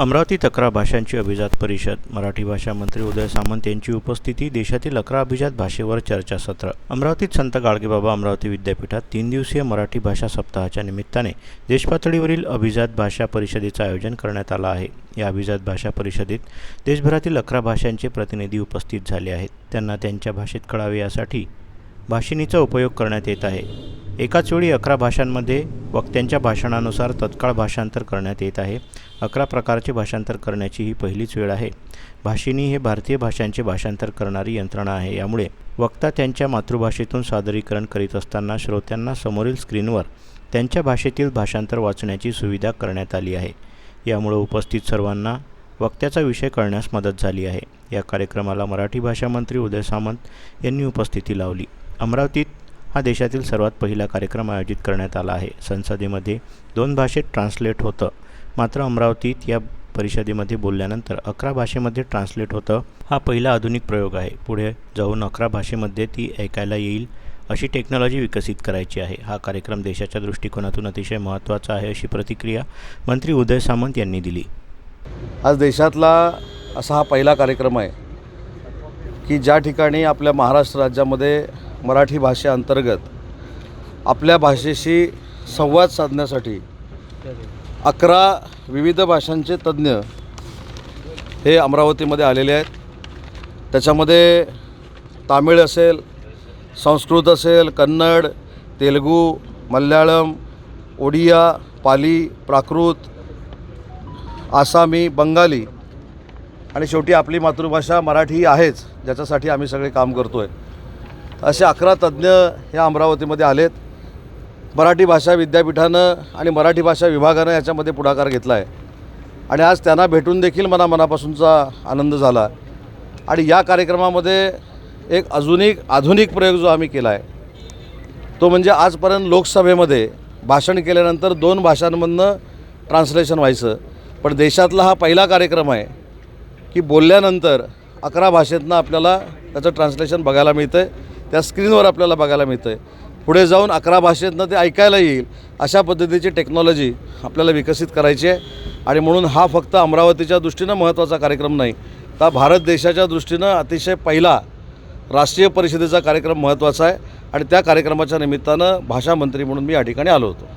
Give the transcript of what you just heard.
अमरावतीत अकरा भाषांची अभिजात परिषद. मराठी भाषा मंत्री उदय सामंत यांची उपस्थिती देशातील अकरा अभिजात भाषेवर चर्चासत्र अमरावतीत संत गाडगेबाबा अमरावती विद्यापीठात तीन दिवसीय मराठी भाषा सप्ताहाच्या निमित्ताने देशपातळीवरील अभिजात भाषा परिषदेचं आयोजन करण्यात आलं आहे. या अभिजात भाषा परिषदेत देशभरातील अकरा भाषांचे प्रतिनिधी उपस्थित झाले आहेत. त्यांना त्यांच्या भाषेत कळावे यासाठी भाषिणीचा उपयोग करण्यात येत आहे. एकाच वेळी अकरा भाषांमध्ये वक्त्यांच्या भाषणानुसार तत्काळ भाषांतर करण्यात येत आहे. अकरा प्रकारचे भाषांतर करण्याची ही पहिलीच वेळ आहे. भाषिणी हे भारतीय भाषांचे भाषांतर करणारी यंत्रणा आहे. यामुळे वक्ता त्यांच्या मातृभाषेतून सादरीकरण करीत असताना श्रोत्यांना समोरील स्क्रीनवर त्यांच्या भाषेतील भाषांतर वाचण्याची सुविधा करण्यात आली आहे. यामुळे उपस्थित सर्वांना वक्त्याचा विषय कळण्यास मदत झाली आहे. या कार्यक्रमाला मराठी भाषा मंत्री उदय सामंत यांनी उपस्थिती लावली. अमरावतीत हा देशातील सर्वात पहिला कार्यक्रम आयोजित करण्यात आला आहे. संसदेमध्ये दोन भाषेत ट्रान्सलेट होतं. मात्र अमरावतीत या परिषदेमध्ये बोलल्यानंतर अकरा भाषेमध्ये ट्रान्सलेट होतं. हा पहिला आधुनिक प्रयोग आहे. पुढे जाऊन अकरा भाषेमध्ये ती ऐकायला येईल अशी टेक्नॉलॉजी विकसित करायची आहे. हा कार्यक्रम देशाच्या दृष्टिकोनातून अतिशय महत्त्वाचा आहे अशी प्रतिक्रिया मंत्री उदय सामंत यांनी दिली. आज देशातला असा हा पहिला कार्यक्रम आहे की ज्या ठिकाणी आपल्या महाराष्ट्र राज्यामध्ये मराठी भाषेअंतर्गत आपल्या भाषेशी संवाद साधण्यासाठी अकरा विविध भाषांचे तज्ज्ञ हे अमरावतीमध्ये आलेले आहेत. त्याच्यामध्ये तामिळ असेल संस्कृत असेल कन्नड तेलगू मल्याळम ओडिया पाली प्राकृत आसामी बंगाली आणि शेवटी आपली मातृभाषा मराठी ही आहेच ज्याच्यासाठी आम्ही सगळे काम करतो आहे असे अकरा तज्ज्ञ ह्या अमरावतीमध्ये आलेत. मराठी भाषा विद्यापीठानं आणि मराठी भाषा विभागानं याच्यामध्ये पुढाकार घेतला आहे आणि आज त्यांना भेटून देखील मला मनापासूनचा आनंद झाला. आणि या कार्यक्रमामध्ये एक अजून एक आधुनिक प्रयोग जो आम्ही केला आहे तो म्हणजे आजपर्यंत लोकसभेमध्ये भाषण केल्यानंतर दोन भाषांमधनं ट्रान्सलेशन व्हायचं. पण देशातला हा पहिला कार्यक्रम आहे की बोलल्यानंतर अकरा भाषेतनं आपल्याला त्याचं ट्रान्सलेशन बघायला मिळतं आहे त्या स्क्रीनवर आपल्याला बघायला मिळतं आहे पुढे जाऊन अकरा भाषेतनं ते ऐकायला येईल अशा पद्धतीची टेक्नॉलॉजी आपल्याला विकसित करायची आहे. आणि म्हणून हा फक्त अमरावतीच्या दृष्टीनं महत्त्वाचा कार्यक्रम नाही तर भारत देशाच्या दृष्टीनं अतिशय पहिला राष्ट्रीय परिषदेचा कार्यक्रम महत्त्वाचा आहे. आणि त्या कार्यक्रमाच्या निमित्तानं भाषा मंत्री म्हणून मी या ठिकाणी आलो होतो.